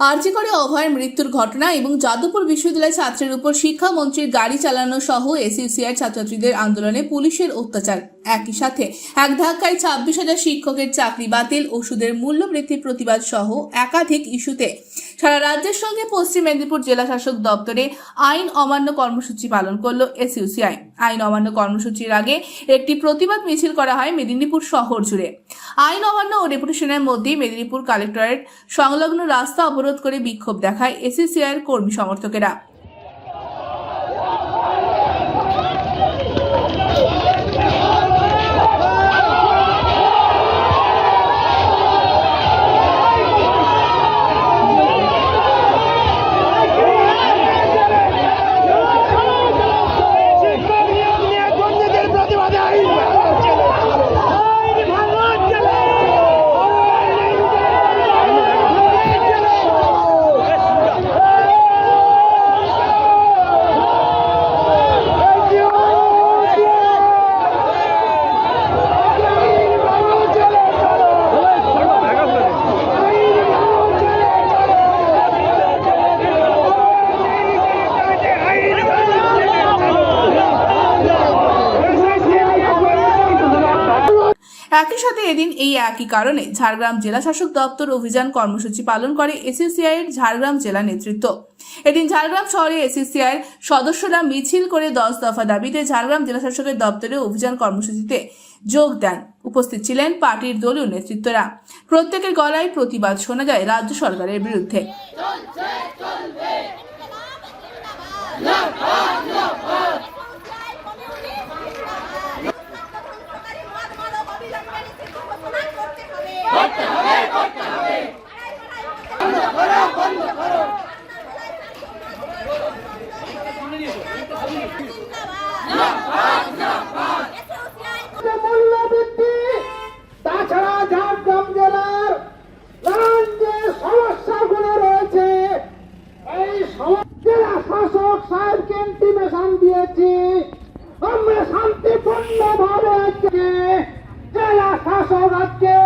আরজি করে অভয়ের মৃত্যুর ঘটনা এবং যাদবপুর বিশ্ববিদ্যালয় ছাত্রের উপর শিক্ষামন্ত্রীর গাড়ি চালানো সহ এসইউসিআই ছাত্রছাত্রীদের আন্দোলনে পুলিশের অত্যাচার। একই সাথে এক ধাক্কায় ছাব্বিশ হাজার শিক্ষকের চাকরি বাতিল, ওষুধের মূল্য বৃদ্ধির প্রতিবাদ সহ একাধিক ইস্যুতে। সারা রাজ্যের সঙ্গে পশ্চিম মেদিনীপুর জেলা শাসক দপ্তরে আইন অমান্য কর্মসূচি পালন করল এসইউসিআই। আইন অমান্য কর্মসূচির আগে একটি প্রতিবাদ মিছিল করা হয় মেদিনীপুর শহর জুড়ে। আইন অমান্য ও ডেপুটেশনের মধ্যে মেদিনীপুর কালেক্টরেট সংলগ্ন রাস্তা অবরোধ করে বিক্ষোভ দেখায় এসিসিআইয়ের কর্মী সমর্থকেরা। একই সাথে এদিন এই একই কারণে ঝাড়গ্রাম জেলা শাসক দপ্তর অভিযান কর্মসূচি পালন করে এসিসিআই এর ঝাড়গ্রাম জেলা নেতৃত্ব। এদিন ঝাড়গ্রাম শহরে এসিসিআই এর সদস্যরা মিছিল করে দশ দফা দাবিতে ঝাড়গ্রাম জেলা শাসকের দপ্তরে অভিযান কর্মসূচিতে যোগ দেন। উপস্থিত ছিলেন পার্টির দলীয় নেতৃত্বরা। প্রত্যেকের গলায় প্রতিবাদ শোনা যায় রাজ্য সরকারের বিরুদ্ধে। ইন্টিমেশন শান্তিপূর্ণ ভাবে জেলা শাসক আজকে